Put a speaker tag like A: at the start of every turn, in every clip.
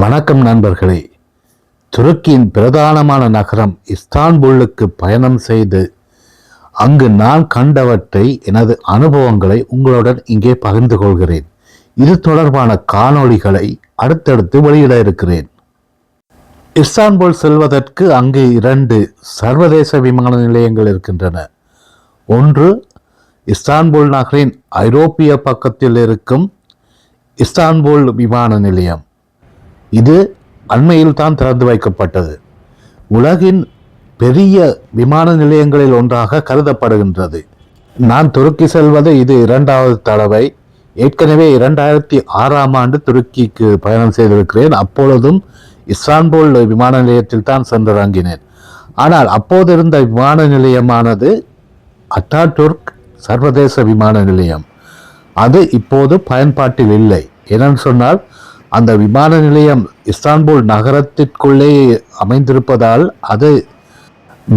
A: வணக்கம் நண்பர்களே. துருக்கியின் பிரதானமான நகரம் இஸ்தான்புல்லுக்கு பயணம் செய்து அங்கு நான் கண்டவற்றை எனது அனுபவங்களை உங்களுடன் இங்கே பகிர்ந்து கொள்கிறேன். இது தொடர்பான காணொளிகளை அடுத்தடுத்து வெளியிட இருக்கிறேன். இஸ்தான்புல் செல்வதற்கு அங்கு இரண்டு சர்வதேச விமான நிலையங்கள் இருக்கின்றன. ஒன்று இஸ்தான்புல் நகரின் ஐரோப்பிய பக்கத்தில் இருக்கும் இஸ்தான்புல் விமான நிலையம். இது அண்மையில் தான் திறந்து வைக்கப்பட்டது. உலகின் பெரிய விமான நிலையங்களில் ஒன்றாக கருதப்படுகின்றது. நான் துருக்கி செல்வது இது இரண்டாவது தடவை. ஏற்கனவே இரண்டாயிரத்தி ஆறாம் ஆண்டு துருக்கிக்கு பயணம் செய்திருக்கிறேன். அப்பொழுதும் இஸ்தான்புல் விமான நிலையத்தில் தான் சென்றிறங்கினேன். ஆனால் அப்போதிருந்த விமான நிலையமானது அட்டாடுர்க் சர்வதேச விமான நிலையம். அது இப்போது பயன்பாட்டில் இல்லை. என்னன்னு சொன்னால் அந்த விமான நிலையம் இஸ்தான்புல் நகரத்திற்குள்ளே அமைந்திருப்பதால் அது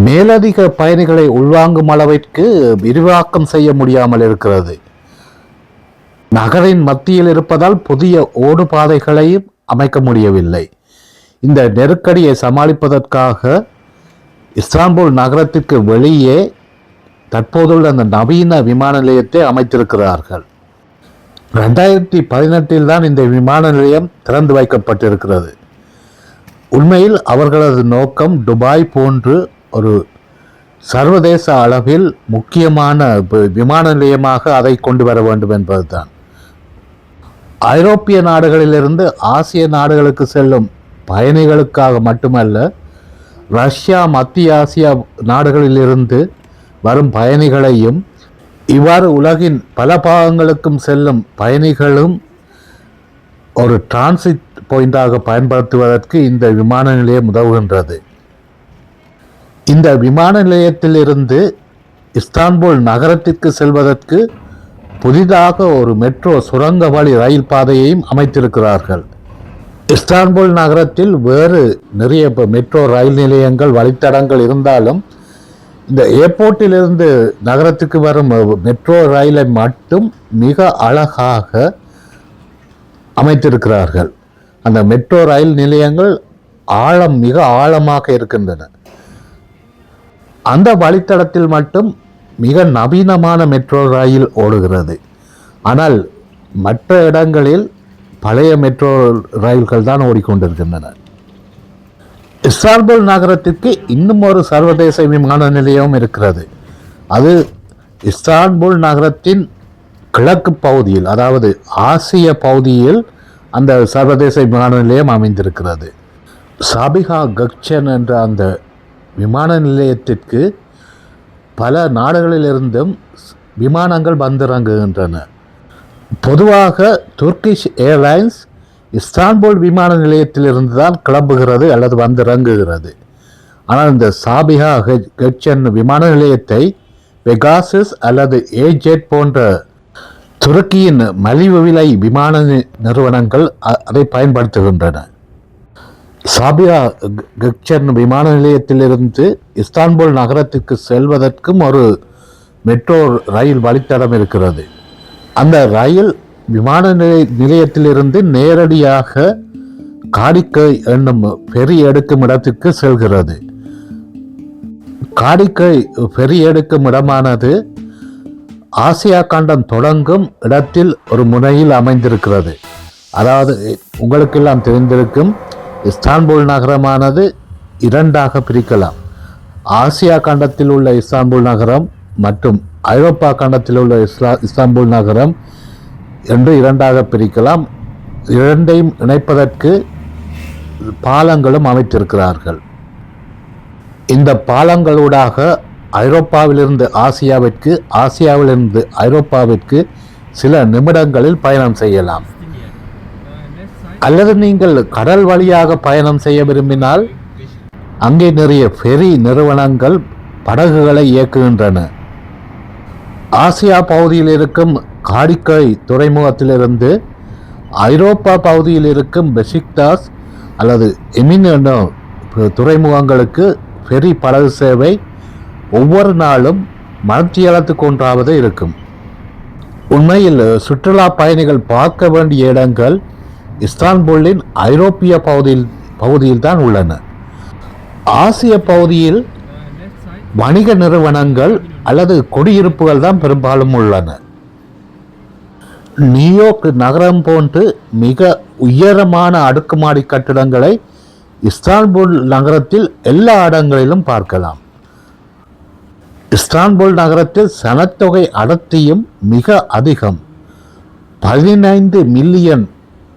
A: மேலதிக பயணிகளை உள்வாங்கும் அளவிற்கு விரிவாக்கம் செய்ய முடியாமல் இருக்கிறது. நகரின் மத்தியில் இருப்பதால் புதிய ஓடுபாதைகளையும் அமைக்க முடியவில்லை. இந்த நெருக்கடியை சமாளிப்பதற்காக இஸ்தான்புல் நகரத்திற்கு வெளியே தற்போதுள்ள அந்த நவீன விமான நிலையத்தை அமைத்திருக்கிறார்கள். ரெண்டாயிரத்தி பதினெட்டில் தான் இந்த விமான நிலையம் திறந்து வைக்கப்பட்டிருக்கிறது. உண்மையில் அவர்களது நோக்கம் துபாய் போன்று ஒரு சர்வதேச அளவில் முக்கியமான விமான நிலையமாக அதை கொண்டு வர வேண்டும் என்பதுதான். ஐரோப்பிய நாடுகளிலிருந்து ஆசிய நாடுகளுக்கு செல்லும் பயணிகளுக்காக மட்டுமல்ல ரஷ்யா மத்திய ஆசியா நாடுகளிலிருந்து வரும் பயணிகளையும் இவ்வாறு உலகின் பல பாகங்களுக்கும் செல்லும் பயணிகளும் ஒரு டிரான்சிட் பாயிண்டாக பயன்படுத்துவதற்கு இந்த விமான நிலையம் உதவுகின்றது. இந்த விமான நிலையத்திலிருந்து இஸ்தான்புல் நகரத்திற்கு செல்வதற்கு புதிதாக ஒரு மெட்ரோ சுரங்க வழி ரயில் பாதையையும் அமைத்திருக்கிறார்கள். இஸ்தான்புல் நகரத்தில் வேறு நிறைய மெட்ரோ ரயில் நிலையங்கள் வழித்தடங்கள் இருந்தாலும் இந்த ஏர்போர்ட்டிலிருந்து நகரத்துக்கு வரும் மெட்ரோ ரயிலை மட்டும் மிக அழகாக அமைத்திருக்கிறார்கள். அந்த மெட்ரோ ரயில் நிலையங்கள் ஆழம் மிக ஆழமாக இருக்கின்றன. அந்த வழித்தடத்தில் மட்டும் மிக நவீனமான மெட்ரோ ரயில் ஓடுகிறது. ஆனால் மற்ற இடங்களில் பழைய மெட்ரோ ரயில்கள் தான் ஓடிக்கொண்டிருக்கின்றன. இஸ்தான்புல் நகரத்திற்கு இன்னும் ஒரு சர்வதேச விமான நிலையம் இருக்கிறது. அது இஸ்தான்புல் நகரத்தின் கிழக்கு பகுதியில் அதாவது ஆசிய பகுதியில் அந்த சர்வதேச விமான நிலையம் அமைந்திருக்கிறது. சாபிகா கக்சன் என்ற அந்த விமான நிலையத்திற்கு பல நாடுகளிலிருந்தும் விமானங்கள் வந்திறங்குகின்றன. பொதுவாக துர்க்கிஷ் ஏர்லைன்ஸ் இஸ்தான்புல் விமான நிலையத்திலிருந்து தான் கிளம்புகிறது அல்லது வந்து இறங்குகிறது. ஆனால் இந்த சாபிகா கெட்சன் விமான நிலையத்தை பெகாசஸ் அல்லது ஏஜெட் போன்ற துருக்கியின் மலிவு விலை விமான நிறுவனங்கள் அதை பயன்படுத்துகின்றன. சாபியா கெக்சன் விமான நிலையத்திலிருந்து இஸ்தான்புல் நகரத்திற்கு செல்வதற்கும் ஒரு மெட்ரோ ரயில் வழித்தடம் இருக்கிறது. அந்த ரயில் விமான நிலைய நிலையத்திலிருந்து நேரடியாக காடிக்கை என்னும் பெரி எடுக்கும் இடத்திற்கு செல்கிறது. காடிக்கை பெரி எடுக்கும் இடமானது ஆசியா கண்டம் தொடங்கும் இடத்தில் ஒரு முனையில் அமைந்திருக்கிறது. அதாவது உங்களுக்கெல்லாம் தெரிந்திருக்கும் இஸ்தான்புல் நகரமானது இரண்டாக பிரிக்கலாம். ஆசியா கண்டத்தில் உள்ள இஸ்தான்புல் நகரம் மற்றும் ஐரோப்பா கண்டத்தில் உள்ள இஸ்லா இஸ்தான்புல் நகரம் என்று இரண்டாக பிரிக்கலாம். இரண்டையும் இணைப்பதற்கு பாலங்களும் அமைத்திருக்கிறார்கள். இந்த பாலங்களூடாக ஐரோப்பாவிலிருந்து ஆசியாவிற்கு ஆசியாவிலிருந்து ஐரோப்பாவிற்கு சில நிமிடங்களில் பயணம் செய்யலாம். அல்லது நீங்கள் கடல் வழியாக பயணம் செய்ய விரும்பினால் அங்கே நிறைய ஃபெரி நிறுவனங்கள் படகுகளை இயக்குகின்றன. ஆசியா பகுதியில் இருக்கும் காரிக்காய் துறைமுகத்திலிருந்து ஐரோப்பா பகுதியில் இருக்கும் பெஷிக்தாஸ் அல்லது எமின் துறைமுகங்களுக்கு ஃபெரி படகு சேவை ஒவ்வொரு நாளும் மனத்தியலத்துக்கு ஒன்றாவது இருக்கும். உண்மையில் சுற்றுலா பயணிகள் பார்க்க வேண்டிய இடங்கள் இஸ்தான்புல்லின் ஐரோப்பிய பகுதியில் பகுதியில் தான் உள்ளன. ஆசிய பகுதியில் வணிக நிறுவனங்கள் அல்லது குடியிருப்புகள் தான் பெரும்பாலும் உள்ளன. நியூயார்க் நகரம் போன்று மிக உயரமான அடுக்குமாடி கட்டிடங்களை இஸ்தான்புல் நகரத்தில் எல்லா இடங்களிலும் பார்க்கலாம். இஸ்தான்புல் நகரத்தில் சனத்தொகை அடர்த்தியும் மிக அதிகம். பதினைந்து மில்லியன்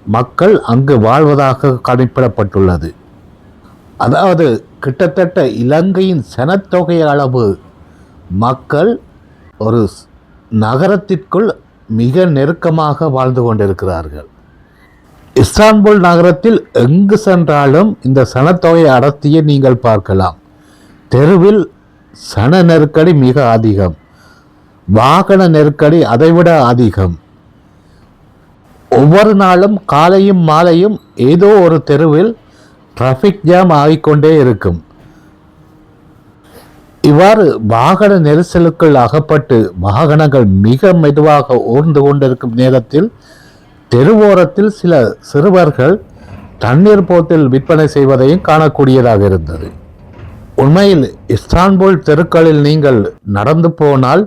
A: மக்கள் அங்கு வாழ்வதாக கணிப்பிடப்பட்டுள்ளது. அதாவது கிட்டத்தட்ட இலங்கையின் சனத்தொகை அளவு மக்கள் ஒரு நகரத்திற்குள் மிக நெருக்கமாக வாழ்ந்து கொண்டிருக்கிறார்கள். இஸ்தான்புல் நகரத்தில் எங்கு சென்றாலும் இந்த சனத்தொகை அடர்த்தியை நீங்கள் பார்க்கலாம். தெருவில் சன நெருக்கடி மிக அதிகம். வாகன நெருக்கடி அதைவிட அதிகம். ஒவ்வொரு நாளும் காலையும் மாலையும் ஏதோ ஒரு தெருவில் டிராஃபிக் ஜாம் ஆகிக்கொண்டே இருக்கும். இவ்வாறு வாகன நெரிசலுக்குள் அகப்பட்டு வாகனங்கள் மிக மெதுவாக ஊர்ந்து கொண்டிருக்கும் நேரத்தில் தெருவோரத்தில் சில சிறுவர்கள் தண்ணீர் போத்தில் விற்பனை செய்வதையும் காணக்கூடியதாக இருந்தது. உண்மையில் இஸ்தான்புல் தெருக்களில் நீங்கள் நடந்து போனால்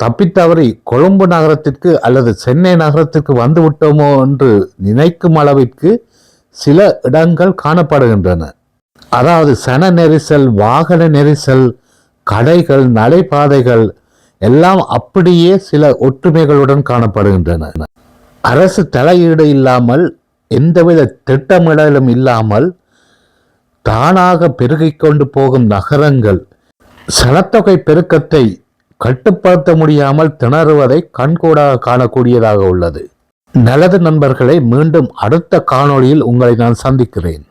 A: தப்பித்தவறி கொழும்பு நகரத்திற்கு அல்லது சென்னை நகரத்திற்கு வந்துவிட்டோமோ என்று நினைக்கும் அளவிற்கு சில இடங்கள் காணப்படுகின்றன. அதாவது சன நெரிசல் வாகன நெரிசல் கடைகள் நடைபாதைகள் எல்லாம் அப்படியே சில ஒற்றுமைகளுடன் காணப்படுகின்றன. அரசு தலையீடு இல்லாமல் எந்தவித திட்டமிடலும் இல்லாமல் தானாக பெருகிக் கொண்டு போகும் நகரங்கள் சனத்தொகை பெருக்கத்தை கட்டுப்படுத்த முடியாமல் திணறுவதை கண்கூடாக காணக்கூடியதாக உள்ளது. நல்லது நண்பர்களை மீண்டும் அடுத்த காணொளியில் உங்களை நான் சந்திக்கிறேன்.